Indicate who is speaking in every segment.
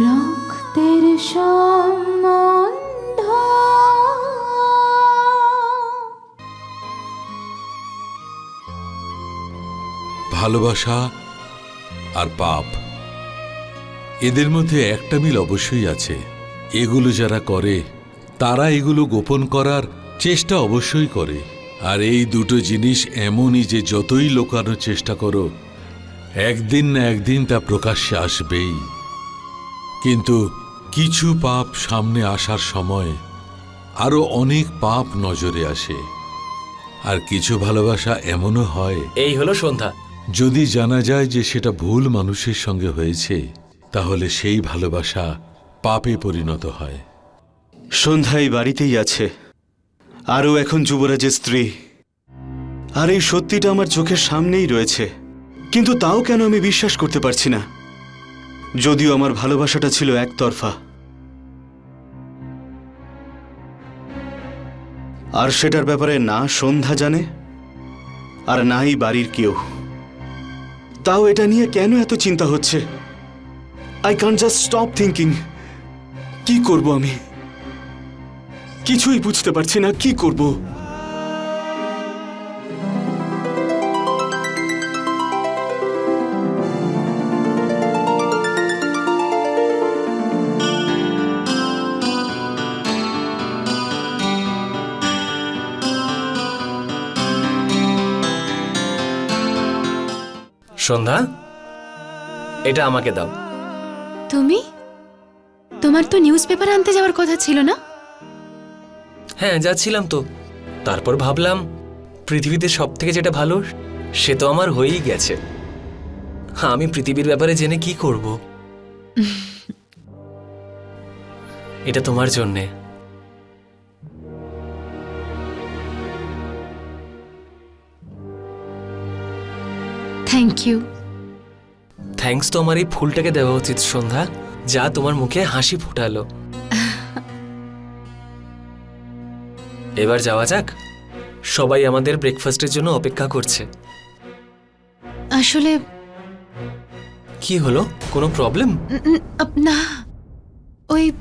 Speaker 1: রক্তের সম্বন্ধ।
Speaker 2: ভালোবাসা আর পাপ, এদের মধ্যে একটা মিল অবশ্যই আছে। এগুলো যারা করে, তারা এগুলো গোপন করার চেষ্টা অবশ্যই করে। আর এই দুটো জিনিস এমনই যে যতই লোকানোর চেষ্টা করো, একদিন না একদিন তা প্রকাশ্যে আসবেই। কিন্তু কিছু পাপ সামনে আসার সময় আরও অনেক পাপ নজরে আসে। আর কিছু ভালোবাসা এমনও হয়।
Speaker 3: এই হলো সন্ধ্যা।
Speaker 2: যদি জানা যায় যে সেটা ভুল মানুষের সঙ্গে হয়েছে তাহলে সেই ভালোবাসা পাপে পরিণত হয়।
Speaker 4: সন্ধ্যা এই বাড়িতেই আছে। আরও এখন যুবরাজের স্ত্রী। আর এই সত্যিটা আমার চোখের সামনেই রয়েছে। কিন্তু তাও কেন আমি বিশ্বাস করতে পারছি না? যদিও আমার ভালোবাসাটা ছিল একতরফা। আর সেটার ব্যাপারে না সন্ধ্যা জানে, আর নাই বাড়ির কেউ। তাও এটা নিয়ে কেন এত চিন্তা হচ্ছে? আই কান জাস্ট স্টপ থিঙ্কিং কি করব আমি? কিছুই বুঝতে পারছি না, কি করব?
Speaker 3: সন্ধ্যা এটা আমাকে দাও।
Speaker 1: তুমি? তোমার তো নিউজ পেপার আনতে যাওয়ার কথা ছিল না?
Speaker 3: হ্যাঁ যাচ্ছিলাম তো। তারপর ভাবলাম পৃথিবীতে সব থেকে যেটা ভালো সে তো আমার হয়েই গেছে। আমি পৃথিবীর ব্যাপারে জেনে কি করব? এটা তোমার জন্যে।
Speaker 1: থ্যাংক ইউ
Speaker 3: থ্যাঙ্কস তো আমার এই ফুলটাকে দেওয়া উচিত সন্ধ্যা। যা তোমার মুখে হাসি ফোটালো। এবার যাওয়া যাক। সবাই আমাদের ব্রেকফাস্টের জন্য অপেক্ষা করছে।
Speaker 1: আসলে
Speaker 3: কি হলো? কোনো প্রবলেম
Speaker 1: উম, উম, আপ- না। ওই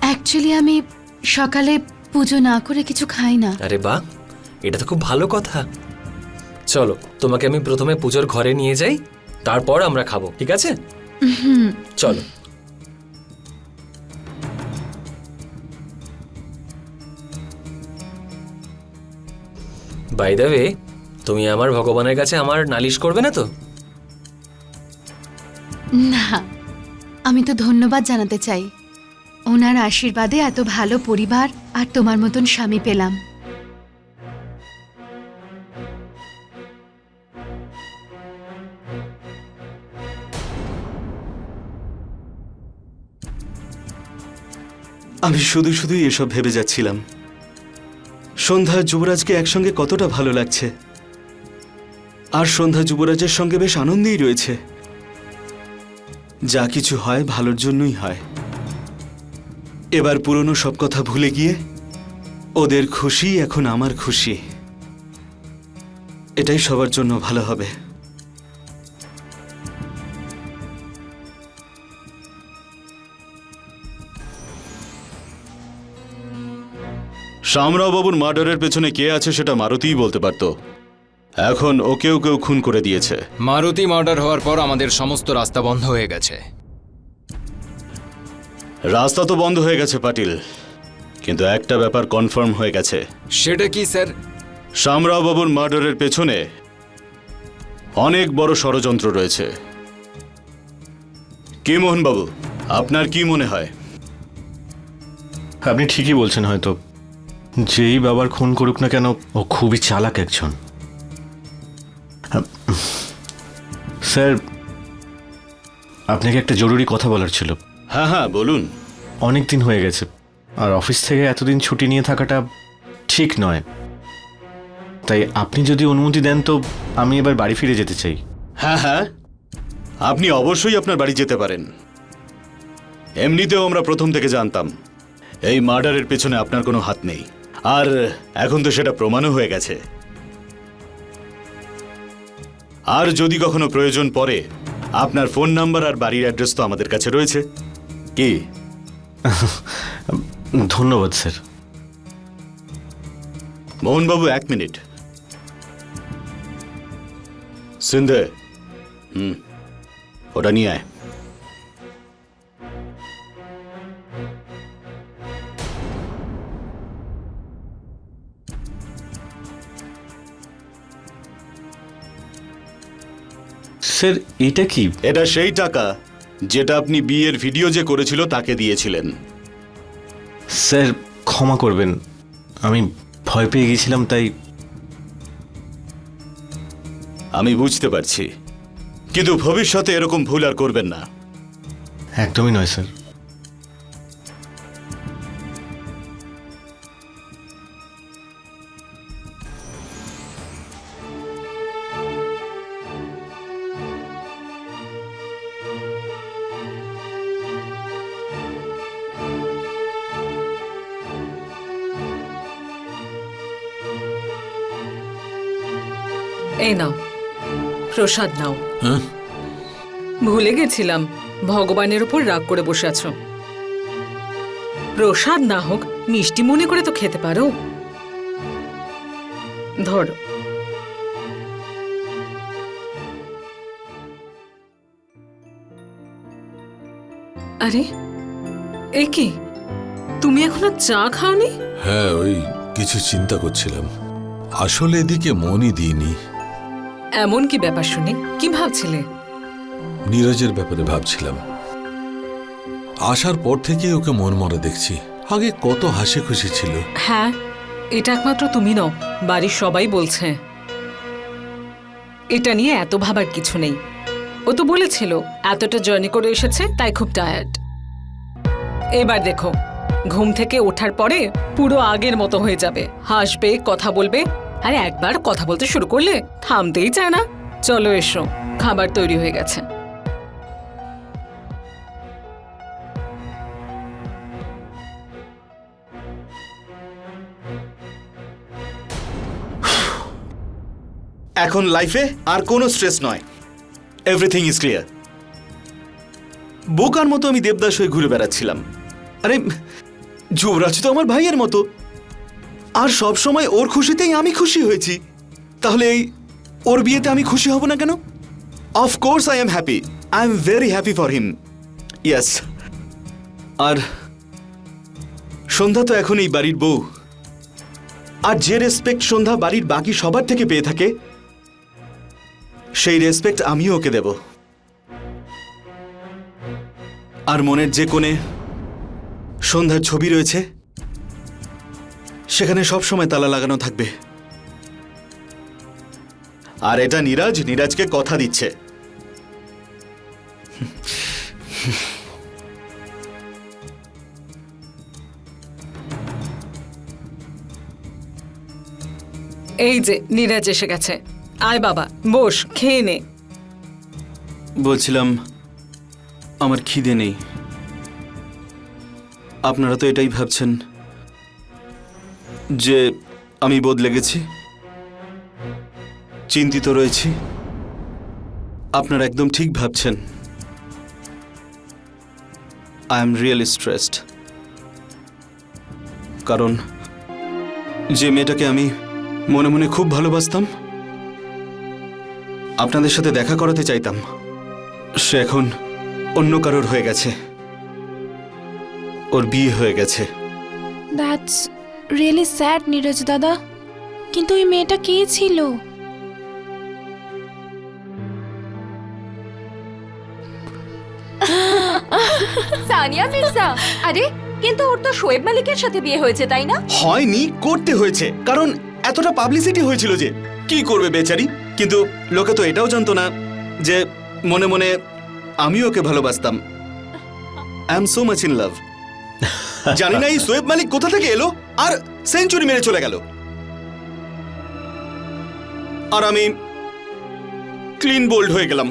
Speaker 1: অ্যাকচুয়ালি আমি সকালে পুজো না করে কিছু খাই না।
Speaker 3: আরে বাহ এটা তো খুব ভালো কথা। চলো তোমাকে আমি প্রথমে পুজোর ঘরে নিয়ে যাই তারপর আমরা খাব ঠিক আছে? চলো। বাই দ্য ওয়ে তুমি আমার ভগবানের কাছে আমার নালিশ করবে না তো?
Speaker 1: না আমি তো ধন্যবাদ জানাতে চাই। ওনার আশীর্বাদে এত ভালো পরিবার আর তোমার মতন স্বামী পেলাম।
Speaker 4: আমি শুধু শুধুই এসব ভেবে যাচ্ছিলাম। সন্ধ্যা যুবরাজকে একসঙ্গে কতটা ভালো লাগছে। আর সন্ধ্যা যুবরাজের সঙ্গে বেশ আনন্দেই রয়েছে। যা কিছু হয় ভালোর জন্যই হয়। এবার পুরনো সব কথা ভুলে গিয়ে ওদের খুশি এখন আমার খুশি। এটাই সবার জন্য ভালো হবে। শামরাওবাবুর মার্ডারের পেছনে কে আছে সেটা মারুতিই বলতে পারতো। এখন ওকেও কেউ খুন করে দিয়েছে।
Speaker 5: মারুতি মার্ডার হওয়ার পর আমাদের সমস্ত রাস্তা বন্ধ হয়ে গেছে।
Speaker 4: রাস্তা তো বন্ধ হয়ে গেছে পাটিল। কিন্তু একটা ব্যাপার কনফার্ম হয়ে গেছে।
Speaker 5: সেটা কি স্যার?
Speaker 4: শামরাওবাবুর মার্ডারের পেছনে অনেক বড় ষড়যন্ত্র রয়েছে। কি মোহনবাবু আপনার কি মনে হয়?
Speaker 6: আপনি ঠিকই বলছেন হয়তো। যেই বাবার খুন করুক না কেন ও খুবই চালাক একজন। স্যার আপনাকে একটা জরুরি কথা বলার ছিল।
Speaker 4: হ্যাঁ হ্যাঁ বলুন।
Speaker 6: অনেক দিন হয়ে গেছে আর অফিস থেকে এতদিন ছুটি নিয়ে থাকাটা ঠিক নয়। তাই আপনি যদি অনুমতি দেন তো আমি এবার বাড়ি ফিরে যেতে চাই।
Speaker 4: হ্যাঁ হ্যাঁ। আপনি অবশ্যই আপনার বাড়ি যেতে পারেন। এমনিতেও আমরা প্রথম থেকে জানতাম এই মার্ডারের পেছনে আপনার কোনো হাত নেই। আর এখন তো সেটা প্রমাণও হয়ে গেছে। আর যদি কখনো প্রয়োজন পড়ে আপনার ফোন নাম্বার আর বাড়ির অ্যাড্রেস তো আমাদের কাছে রয়েছে। কি?
Speaker 6: ধন্যবাদ স্যার।
Speaker 4: মোহনবাবু এক মিনিট। সিন্ধে। হুম। ওটা নিয়ে আয়।
Speaker 6: স্যার এটা কি?
Speaker 4: এটা সেই টাকা যেটা আপনি বিয়ের ভিডিও যে করেছিল তাকে দিয়েছিলেন।
Speaker 6: স্যার ক্ষমা করবেন। আমি ভয় পেয়ে গেছিলাম তাই
Speaker 4: আমি বুঝতে পারছি। কিন্তু ভবিষ্যতে এরকম ভুল আর করবেন না।
Speaker 6: একদমই নয় স্যার।
Speaker 7: এই নাও প্রসাদ নাও।
Speaker 2: হ্যাঁ?
Speaker 7: ভুলে গেছিলাম ভগবানের উপর রাগ করে বসে আছো। প্রসাদ না হোক মিষ্টি মনে করে তো খেতে পারো। ধরো। আরে এ কি? তুমি এখনও চা খাওনি?
Speaker 2: হ্যাঁ ওই কিছু চিন্তা করছিলাম। আসলে এদিকে মনই দিইনি।
Speaker 7: এমন কি ব্যাপার শুনি? কি ভাবছিলে?
Speaker 2: নীরজের ব্যাপারে ভাবছিলাম। আসার পর থেকে ওকে মন মরা দেখছি। আগে কত হাসি খুশি ছিল।
Speaker 7: হ্যাঁ এটা একমাত্র তুমি নও বাড়ির সবাই বলছে। এটা নিয়ে এত ভাবার কিছু নেই। ও তো বলেছিল এতটা জার্নি করে এসেছে তাই খুব টায়ার্ড এবার দেখো ঘুম থেকে ওঠার পরে পুরো আগের মতো হয়ে যাবে। হাসবে কথা বলবে আর একবার কথা বলতে শুরু করলে থামতেই চায় না। চলো এসো, খাবার তৈরি হয়ে গেছে।
Speaker 4: এখন লাইফে আর কোনো স্ট্রেস নয়। এভরিথিং ইজ ক্লিয়ার বোকার মতো আমি দেবদাস হয়ে ঘুরে বেড়াচ্ছিলাম। আরে, যুবরাজ তো আমার ভাইয়ের মতো। আর সব সময় ওর খুশিতেই আমি খুশি হয়েছি। তাহলে এই ওর বিয়েতে আমি খুশি হব না কেন? Of course I am happy I am very happy for him yes আর সন্ধ্যা তো এখন এই বাড়ির বউ। আর যে রেসপেক্ট সন্ধ্যা বাড়ির বাকি সবার থেকে পেয়ে থাকে, সেই রেসপেক্ট আমিও ওকে দেব। আর মনের যে কোণে সন্ধ্যার ছবি রয়েছে সেখানে সব সময় তালা লাগানো থাকবে। আর এটা নীরাজ? নীরাজকে কথা দিচ্ছে।
Speaker 7: এই যে নীরাজ এসে গেছে। আয় বাবা বস খেয়ে নে।
Speaker 4: বলছিলাম আমার খিদে নেই। আপনারা তো এটাই ভাবছেন। যে আমি বদলে গেছি চিন্তিত রয়েছি। আপনারা একদম ঠিক ভাবছেন। আই এম রিয়েলি স্ট্রেসড কারণ যে মেয়েটাকে আমি মনে মনে খুব ভালোবাসতাম, আপনাদের সাথে দেখা করাতে চাইতাম, সে এখন অন্য কারোর হয়ে গেছে। ওর বিয়ে হয়ে গেছে।
Speaker 8: দ্যাটস রিয়েলি স্যাড নীরজ দাদা। কিন্তু ওই মেয়েটা কে ছিল?
Speaker 9: সানিয়া মির্জা? আরে কিন্তু ওর তো শোয়েব মালিকের সাথে বিয়ে হয়েছে তাই না?
Speaker 4: হয়নি করতে হয়েছে। কারণ এতটা পাবলিসিটি হয়েছিল যে কি করবে বেচারি? কিন্তু লোকে তো এটাও জানতো না যে মনে মনে আমি ওকে ভালোবাসতাম। I am so much in love জানি না এই সোয়েব মালিক কোথা থেকে এলো? আর সেঞ্চুরি মেরে চলে গেল। আর আমি ক্লিন বোল্ড হয়ে গেলাম।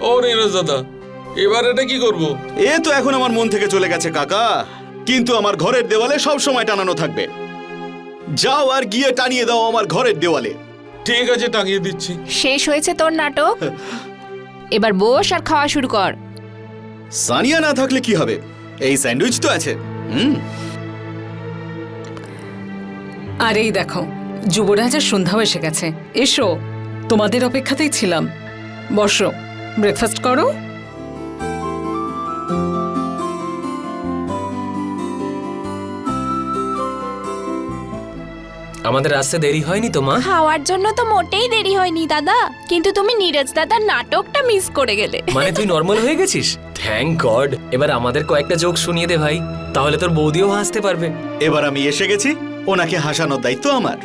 Speaker 2: ও নীরজ দাদা এবার এটা কি করব?
Speaker 4: এ তো এখন আমার মন থেকে চলে গেছে কাকা। কিন্তু আমার ঘরের দেওয়ালে সব সময় টানানো থাকবে। যাও আর গিয়ে টানিয়ে দাও আমার ঘরের দেওয়ালে।
Speaker 2: ঠিক আছে টাঙিয়ে দিচ্ছি।
Speaker 8: শেষ হয়েছে তোর নাটক? এবার বস আর খাওয়া শুরু কর।
Speaker 4: সানিয়া না থাকলে কি হবে? এই স্যান্ডউইচ তো আছে। হুম।
Speaker 7: আর এই দেখো যুবরাজ আর সন্ধ্যাও এসে গেছে। এসো তোমাদের অপেক্ষাতেই ছিলাম। বসো ব্রেকফাস্ট করো।
Speaker 3: আমাদের আসতে দেরি হয়নি তো মা?
Speaker 8: খাওয়ার জন্য তো মোটেই দেরি হয়নি দাদা। কিন্তু তুমি নীরজ দাদার নাটকটা মিস করে গেলে।
Speaker 3: মানে তুই নর্মাল হয়ে গেছিস? থ্যাংক গড এবার আমাদের কয়েকটা জোক শুনিয়ে দে ভাই। তাহলে তোর বৌদিও হাসতে পারবে।
Speaker 4: এবার আমি এসে গেছি। ওনাকে হাসানোর দায়িত্ব আমার।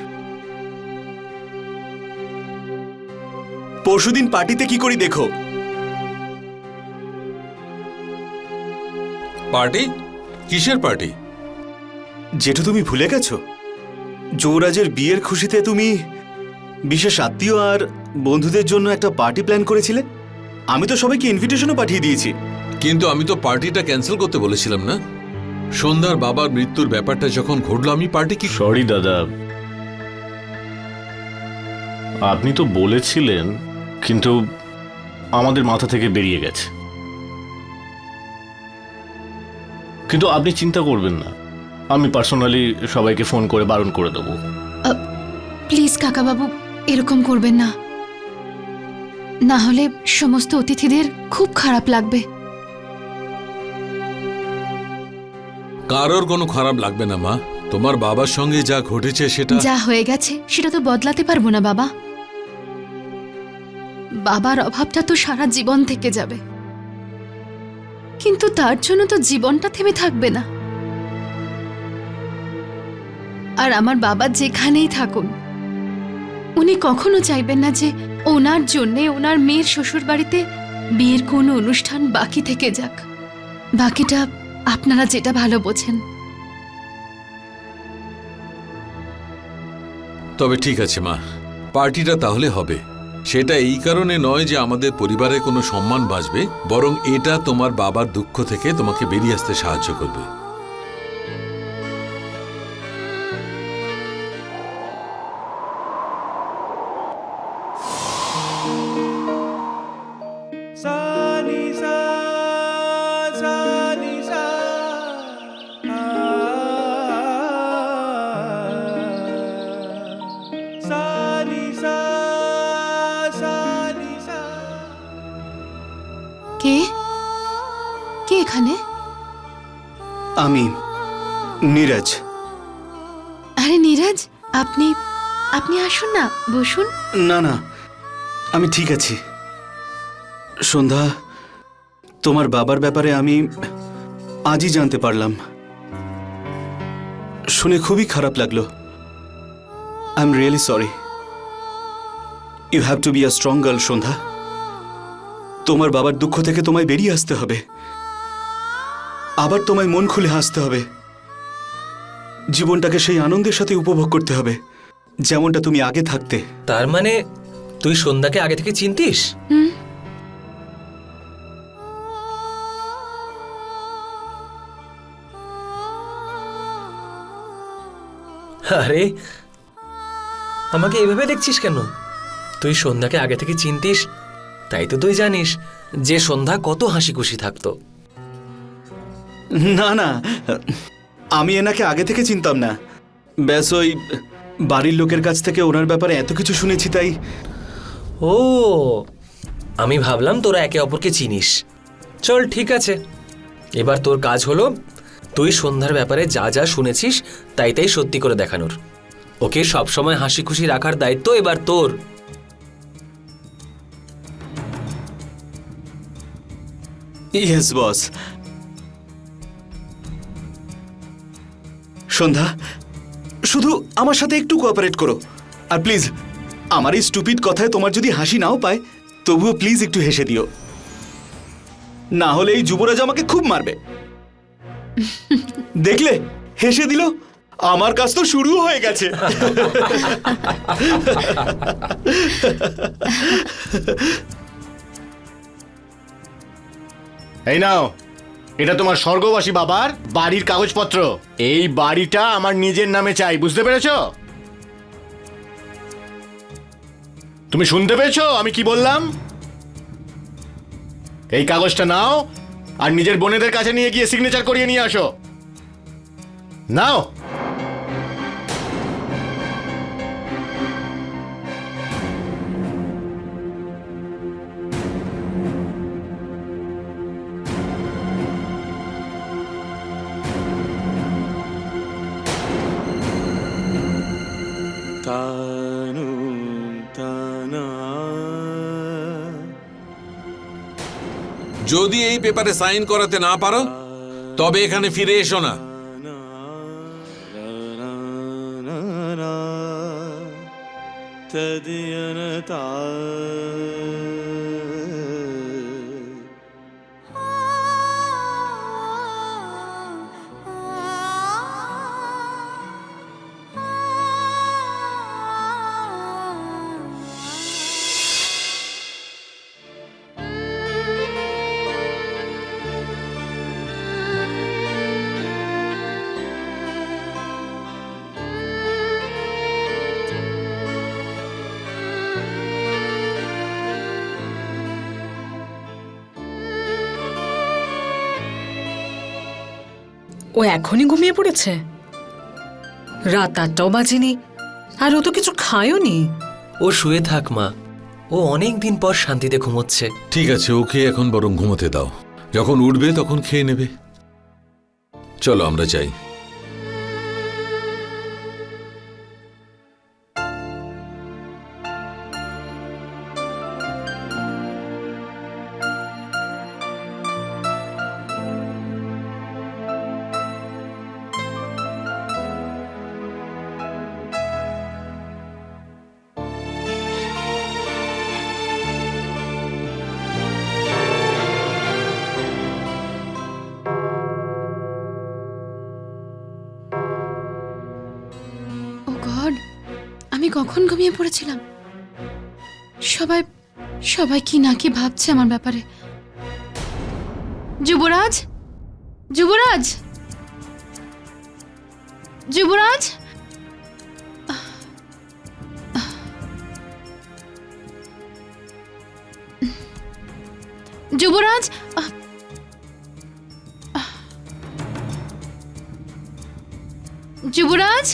Speaker 4: পরশুদিন পার্টিতে কি করি দেখো।
Speaker 2: পার্টি? কিসের পার্টি?
Speaker 4: যেটা তুমি ভুলে গেছো? যুবরাজের বিয়ের খুশিতে তুমি বিশেষ আত্মীয় আর বন্ধুদের জন্য একটা পার্টি প্ল্যান করেছিলে? আমি তো সবাইকে ইনভিটেশনও পাঠিয়ে দিয়েছি।
Speaker 2: কিন্তু আমি তো পার্টিটা ক্যান্সেল করতে বলেছিলাম না? সন্ধ্যার বাবার মৃত্যুর ব্যাপারটা যখন ঘটলো আমি পার্টি কি
Speaker 6: সরি দাদা। আপনি তো বলেছিলেন কিন্তু আমাদের মাথা থেকে বেরিয়ে গেছে। কিন্তু আপনি চিন্তা করবেন না। আমি পার্সোনালি সবাইকে ফোন করে বারণ করে দেবো।
Speaker 1: প্লিজ কাকাবাবু এরকম করবেন না। না হলে সমস্ত অতিথিদের খুব খারাপ লাগবে।
Speaker 2: কারোর কোনো খারাপ লাগবে না, মা। তোমার বাবার সঙ্গে যা ঘটেছে সেটা
Speaker 1: যা হয়ে গেছে, সেটা তো বদলাতে পারব না, বাবা। বাবার অভাবটা তো সারা জীবন থেকে যাবে। কিন্তু তার জন্য তো জীবনটা থেমে থাকবে না। আর আমার বাবা যেখানেই থাকুন, উনি কখনো চাইবেন না যে ওনার জন্যে ওনার মেয়ের শ্বশুর বাড়িতে বিয়ের কোনো অনুষ্ঠান বাকি থেকে যাক। বাকিটা আপনারা যেটা ভালো বোঝেন।
Speaker 2: তবে ঠিক আছে, মা। পার্টিটা তাহলে হবে। সেটা এই কারণে নয় যে আমাদের পরিবারে কোনো সম্মান বাঁচবে, বরং এটা তোমার বাবার দুঃখ থেকে তোমাকে বেরিয়ে আসতে সাহায্য করবে।
Speaker 4: আমি নীরজ।
Speaker 1: আরে নীরজ আপনি আপনি আসুন না বসুন।
Speaker 4: না না আমি ঠিক আছি। সন্ধ্যা তোমার বাবার ব্যাপারে আমি আজই জানতে পারলাম। শুনে খুবই খারাপ লাগল। I am really sorry you have to be a strong girl Sandhya. তোমার বাবার দুঃখ থেকে তোমায় বেরিয়ে আসতে হবে। আবার তোমায় মন খুলে হাসতে হবে। জীবনটাকে সেই আনন্দের সাথে উপভোগ করতে হবে যেমনটা তুমি আগে থাকতে।
Speaker 3: তার মানে তুই সন্ধ্যাকে আগে থেকে চিনতিস? আরে আমাকে এভাবে দেখছিস কেন? তুই সন্ধ্যাকে আগে থেকে চিনতিস তাই তো তুই জানিস যে সন্ধ্যা কত হাসি খুশি থাকতো।
Speaker 4: না না। আমি এনাকে আগে থেকে চিনতাম না। ব্যাস ওই বাড়ির লোকের কাছ থেকে ওনার ব্যাপারে এত কিছু শুনেছি তাই।
Speaker 3: ও আমি ভাবলাম তোরা একে অপরকে চিনিস। চল ঠিক আছে। এবার তোর কাজ হলো তুই সন্ধ্যার ব্যাপারে যা যা শুনেছিস তাই তাই সত্যি করে দেখানোর। ওকে সবসময় হাসি খুশি রাখার দায়িত্ব এবার তোর।
Speaker 4: ইয়েস বস সন্ধ্যা, শুধু আমার সাথে একটু কোঅপারেট করো। আর প্লিজ আমার এই স্টুপিড কথায় তোমার যদি হাসি নাও পায়, তবুও প্লিজ একটু হেসে দিও। না হলে এই যুবরাজ আমাকে খুব মারবে। দেখলে, হেসে দিল, আমার কাজ তো শুরু হয়ে গেছে।
Speaker 6: এই নাও এটা তোমার স্বর্গবাসী বাবার বাড়ির কাগজপত্র। এই বাড়িটা আমার নিজের নামে চাই, বুঝতে পেরেছ? তুমি শুনতে পেয়েছ আমি কি বললাম? এই কাগজটা নাও আর নিজের বোনেদের কাছে নিয়ে গিয়ে সিগনেচার করিয়ে নিয়ে আসো। নাও।
Speaker 2: পেপারে সাইন করাতে না পারো তবে এখানে ফিরে এসো না।
Speaker 4: তদিয়নতা
Speaker 7: ও এখনই ঘুমিয়ে পড়েছে? রাত আটটাও বাজেনি আর ও তো কিছু খায়ও নি
Speaker 3: ও শুয়ে থাক মা। ও অনেক দিন পর শান্তিতে ঘুমোচ্ছে।
Speaker 2: ঠিক আছে ওকে এখন বরং ঘুমোতে দাও। যখন উঠবে তখন খেয়ে নেবে। চলো আমরা যাই।
Speaker 1: কখন ঘুমিয়ে পড়েছিলাম? সবাই সবাই কি না কি ভাবছে আমার ব্যাপারে? যুবরাজ? যুবরাজ? যুবরাজ? যুবরাজ? যুবরাজ?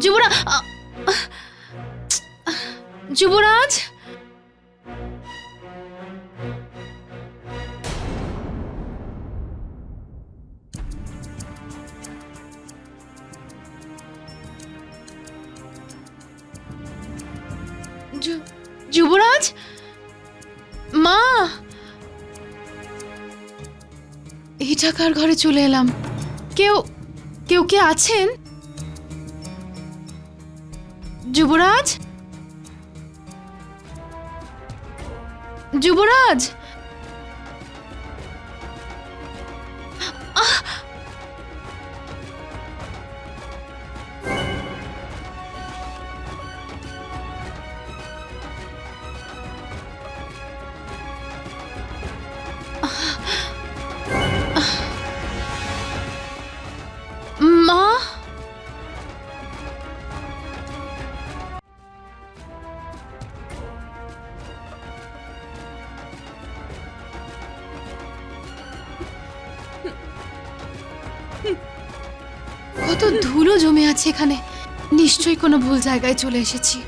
Speaker 1: যুবরাজ যুবরাজ? যুবরাজ? মা! এই টাকার ঘরে চলে এলাম। কেউ কেউ কে আছেন? যুবরাজ? যুবরাজ? কত ধুলো জমে আছে এখানে। নিশ্চয়ই কোনো ভুল জায়গায় চলে এসেছি।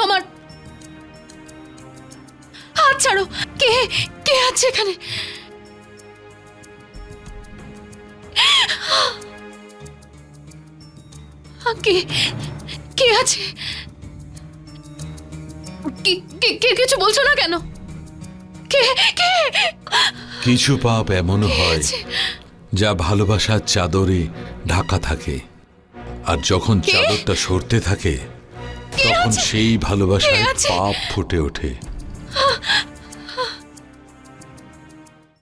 Speaker 1: ছাড়ো আমার। হাত ছাড়ো। কে কে আছে এখানে? কে কে আছে? কি- কিছু বলছো না কেন? কে কে?
Speaker 2: কিছু পাপ এমনও হয় যা ভালোবাসার চাদরে ঢাকা থাকে। আর যখন চাদরটা সরতে থাকে তখন সেই ভালোবাসায় পাপ ফুটে ওঠে।